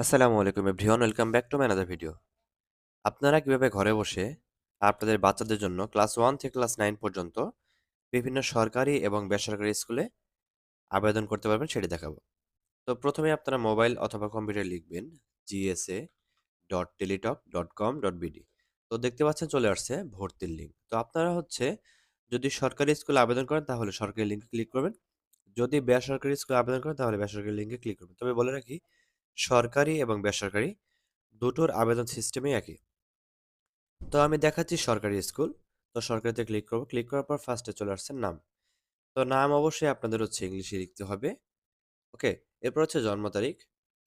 আসসালামু আলাইকুম everyone, welcome back to my video. আপনারা কীভাবে ঘরে বসে আপনাদের বাচ্চাদের জন্য ক্লাস ওয়ান থেকে ক্লাস নাইন পর্যন্ত বিভিন্ন সরকারি এবং বেসরকারি স্কুলে আবেদন করতে পারবেন সেটি দেখাবো। তো প্রথমে আপনারা মোবাইল অথবা কম্পিউটার লিখবেন GSA dot Teletalk dot com dot BD তো দেখতে পাচ্ছেন চলে আসছে ভর্তির লিঙ্ক তো আপনারা হচ্ছে যদি সরকারি স্কুলে আবেদন করেন তাহলে সরকারি লিঙ্কে ক্লিক করবেন। যদি বেসরকারি স্কুলে আবেদন করেন তাহলে বেসরকারি লিঙ্কে ক্লিক করবেন। তবে বলে রাখি সরকারি এবং বেসরকারি দুটোর আবেদন সিস্টেমই একই। তো আমি দেখাচ্ছি সরকারি স্কুল। তো সরকারিতে ক্লিক করব। ক্লিক করার পর ফার্স্টে চলে আসছে নাম। তো নাম অবশ্যই আপনাদের হচ্ছে ইংলিশে লিখতে হবে। ওকে? এরপর হচ্ছে জন্ম তারিখ।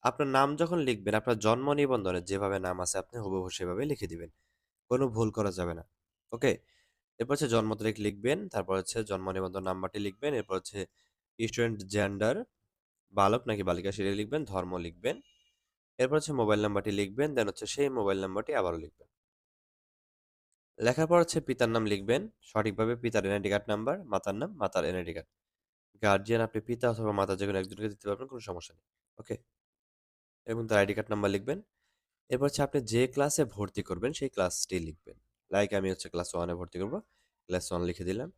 আপনার নাম যখন লিখবেন, আপনার জন্ম নিবন্ধনে যেভাবে নাম আছে, আপনি হুবহু সেভাবে লিখে দিবেন। কোনো ভুল করা যাবে না। ওকে? এরপর হচ্ছে জন্ম তারিখ লিখবেন। তারপর হচ্ছে জন্ম নিবন্ধন নাম্বারটি লিখবেন। এরপর হচ্ছে স্টুডেন্ট জেন্ডার বালক নাকি বালিকা সেটা লিখবেন, ধর্ম লিখবেন। এরপর হচ্ছে মোবাইল নাম্বারটি লিখবেন, দেন হচ্ছে সেই মোবাইল নাম্বারটি আবারও লিখবেন। লেখার পর হচ্ছে পিতার নাম লিখবেন, সঠিকভাবে পিতার এনআইডি কার্ড নাম্বার, মাতার নাম, মাতার এনআইডি কার্ড। গার্জিয়ান, আপনি পিতা অথবা মাতা যে কোনো একজনকে দিতে পারবেন, কোনো সমস্যা নেই, ওকে? এবং তার আইডি কার্ড নাম্বার লিখবেন। এরপর হচ্ছে আপনি যে ক্লাসে ভর্তি করবেন, সেই ক্লাসটি লিখবেন। লাইক আমি হচ্ছে ক্লাস ওয়ানে ভর্তি করব, ক্লাস ওয়ান লিখে দিলাম।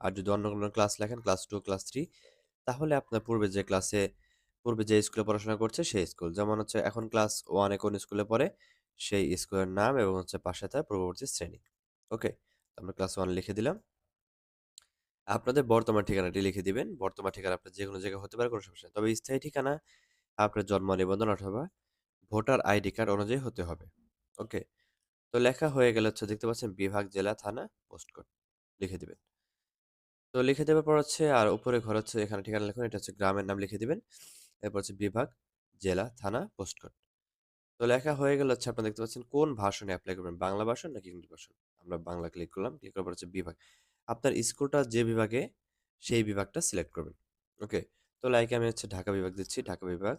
আর যদি অন্য কোনো ক্লাস লেখেন, ক্লাস টু, ক্লাস থ্রি তাহলে আপনার পূর্বে যে ক্লাসে পূর্বে যে স্কুলে পড়াশোনা করছে, সেই স্কুল যেমন হচ্ছে এখন ক্লাস ওয়ানে কোন স্কুলে পড়ে, সেই স্কুলের নাম এবং হচ্ছে পাশে তার পূর্ববর্তী শ্রেণি। ওকে আমরা ক্লাস ওয়ান লিখে দিলাম। আপনাদের বর্তমান ঠিকানাটি লিখে দিবেন। বর্তমান ঠিকানা আপনার যে কোনো জায়গায় হতে পারে, কোনো সমস্যা তবে স্থায়ী ঠিকানা আপনার জন্ম নিবন্ধন অথবা ভোটার আইডি কার্ড অনুযায়ী হতে হবে। ওকে তো লেখা হয়ে গেলে হচ্ছে দেখতে পাচ্ছেন বিভাগ, জেলা, থানা পোস্ট কোড লিখে দিবেন। তো লিখে দেওয়ার পর হচ্ছে, আর উপরে ঘর হচ্ছে, এখানে ঠিকানা লিখুন, এটা হচ্ছে গ্রামের নাম লিখে দিবেন। এরপর হচ্ছে বিভাগ, জেলা, থানা পোস্ট কোড তো লেখা হয়ে গেল হচ্ছে আপনারা দেখতে পাচ্ছেন, কোন ভাষণে অ্যাপ্লাই করবেন, বাংলা ভাষণ নাকি ইংলিশ ভাষণ? আমরা বাংলা ক্লিক করলাম ক্লিক করার পর হচ্ছে বিভাগ। আপনার স্কুলটা যে বিভাগে, সেই বিভাগটা সিলেক্ট করবেন। ওকে তো লাইক আমি হচ্ছে ঢাকা বিভাগ দিচ্ছি, ঢাকা বিভাগ,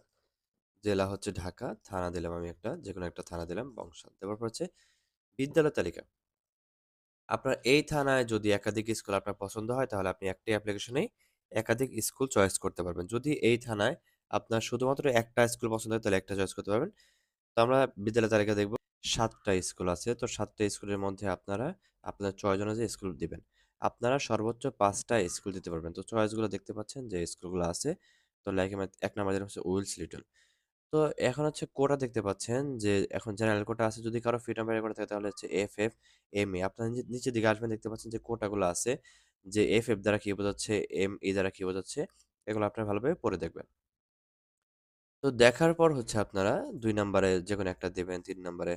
জেলা হচ্ছে ঢাকা, থানা দিলাম আমি একটা যে কোনো একটা থানা দিলাম, বংশাল। দেওয়ার পর হচ্ছে বিদ্যালয় তালিকা। আপনার এই থানায় যদি একাধিক স্কুল আপনার পছন্দ হয়, তাহলে আপনি একটি অ্যাপ্লিকেশনেই একাধিক স্কুল চয়েস করতে পারবেন। যদি এই থানায় আপনার শুধুমাত্র একটা স্কুল পছন্দ হয়, তাহলে একটা চয়েস করতে পারবেন। তো আমরা বিদ্যালয় তালিকা দেখব। সাতটা স্কুল আছে, তো সাতটা স্কুলের মধ্যে আপনারা আপনার চয়েস অনুযায়ী স্কুল দিবেন। আপনারা সর্বোচ্চ পাঁচটা স্কুল দিতে পারবেন। তো চয়েসগুলো দেখতে পাচ্ছেন যে স্কুলগুলো আছে। তো লাইক এক নাম্বার হচ্ছে উইলস লিটল তো এখন হচ্ছে কোটা দেখতে পাচ্ছেন যে, এখন জেনারেল কোটা আছে। যদি কারও ফ্রিডম বাইরে কোটা থাকে তাহলে হচ্ছে এফ এফ এম এ আপনার নিচে- নিচের দিকে আসবেন, দেখতে পাচ্ছেন যে কোটাগুলো আছে যে এফ এফ দ্বারা কি বোঝাচ্ছে এম ই দ্বারা কি বোঝাচ্ছে, এগুলো আপনারা ভালোভাবে পড়ে দেখবেন। তো দেখার পর হচ্ছে আপনারা দুই নাম্বারে যে কোনো একটা দেবেন, তিন নাম্বারে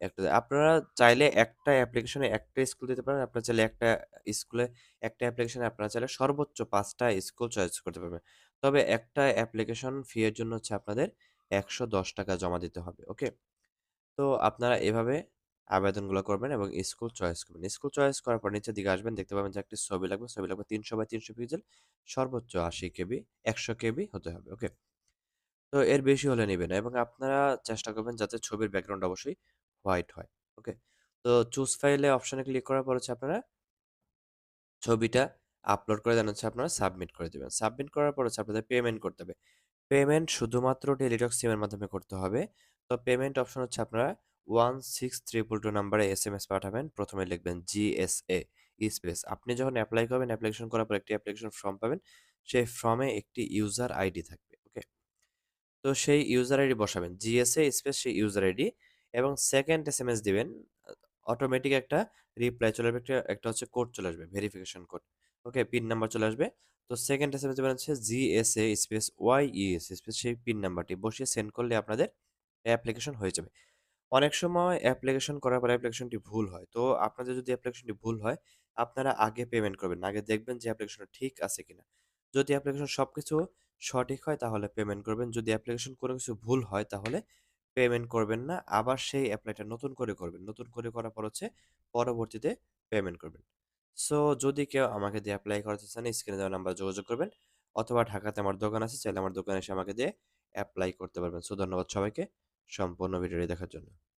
একটা আপনারা চাইলে একটা অ্যাপ্লিকেশনে একটা স্কুল দিতে পারেন, আপনারা চাইলে একটা স্কুলে একটা অ্যাপ্লিকেশনে আপনারা চাইলে সর্বোচ্চ পাঁচটা স্কুল চয়েস করতে পারবেন। তবে একটা অ্যাপ্লিকেশন ফি এর জন্য হচ্ছে আপনাদের একশো দশ টাকা জমা দিতে হবে ওকে তো আপনারা এভাবে আবেদনগুলো করবেন এবং স্কুল চয়েস করবেন। স্কুল চয়েস করার পর নিচের দিকে আসবেন, দেখতে পাবেন যে একটি ছবি লাগবে ছবি লাগবে তিনশো বাই তিনশো পিক্সেল সর্বোচ্চ আশি কেবি, একশো কেবি হতে হবে ওকে তো এর বেশি হলে নেবে না এবং আপনারা চেষ্টা করবেন যাতে ছবির ব্যাকগ্রাউন্ড অবশ্যই হোয়াইট হয় ওকে তো চুজ ফাইলে অপশানে ক্লিক করার পর হচ্ছে আপনারা ছবিটা আপলোড করে দেন, হচ্ছে আপনারা সাবমিট করে দেবেন। সাবমিট করার পর হচ্ছে আপনাদের পেমেন্ট করতে হবে। পেমেন্ট শুধুমাত্র টেলিটক সিমের মাধ্যমে করতে হবে। তো পেমেন্ট অপশন হচ্ছে আপনারা ওয়ান সিক্স ট্রিপল টু নাম্বারে এস এম এস পাঠাবেন। প্রথমে লিখবেন জিএসএ স্পেস আপনি যখন অ্যাপ্লাই করবেন অ্যাপ্লিকেশন করার পর একটি অ্যাপ্লিকেশন ফর্ম পাবেন। সেই ফর্মে একটি ইউজার আইডি থাকবে ওকে তো সেই ইউজার আইডি বসাবেন। জিএসএ স্পেস সেই ইউজার আইডি এবং সেকেন্ড এস এম এস দিবেন। অটোমেটিক একটা রিপ্লাই চলে আসবে, একটা হচ্ছে কোড চলে আসবে verification code okay, pin number চলে আসবে। তো সেকেন্ড এস এম এস দেবেন হচ্ছে GSA space Y E S space সেই পিন নাম্বারটি বসিয়ে সেন্ড করলে আপনাদের অ্যাপ্লিকেশন হয়ে যাবে। অনেক সময় অ্যাপ্লিকেশন করার পর অ্যাপ্লিকেশনটি ভুল হয়। তো আপনাদের যদি অ্যাপ্লিকেশনটি ভুল হয়, আপনারা আগে পেমেন্ট করবেন। আগে দেখবেন যে অ্যাপ্লিকেশনটা ঠিক আছে কিনা। যদি অ্যাপ্লিকেশন সব কিছু সঠিক হয়, তাহলে পেমেন্ট করবেন। যদি অ্যাপ্লিকেশন কোনো কিছু ভুল হয়, তাহলে পেমেন্ট করবেন না। আবার সেই অ্যাপ্লাইটা নতুন করে করবেন। নতুন করে করার পর হচ্ছে পরবর্তীতে পেমেন্ট করবেন। সো যদি কেউ আমাকে দিয়ে অ্যাপ্লাই করতে চান স্ক্রিনে দেওয়া নাম্বার যোগাযোগ করবেন অথবা ঢাকাতে আমার দোকান আছে, চাইলে আমার দোকানে এসে আমাকে দিয়ে অ্যাপ্লাই করতে পারবেন। সো ধন্যবাদ সবাইকে। সম্পূর্ণ ভিডিওটি দেখার জন্য।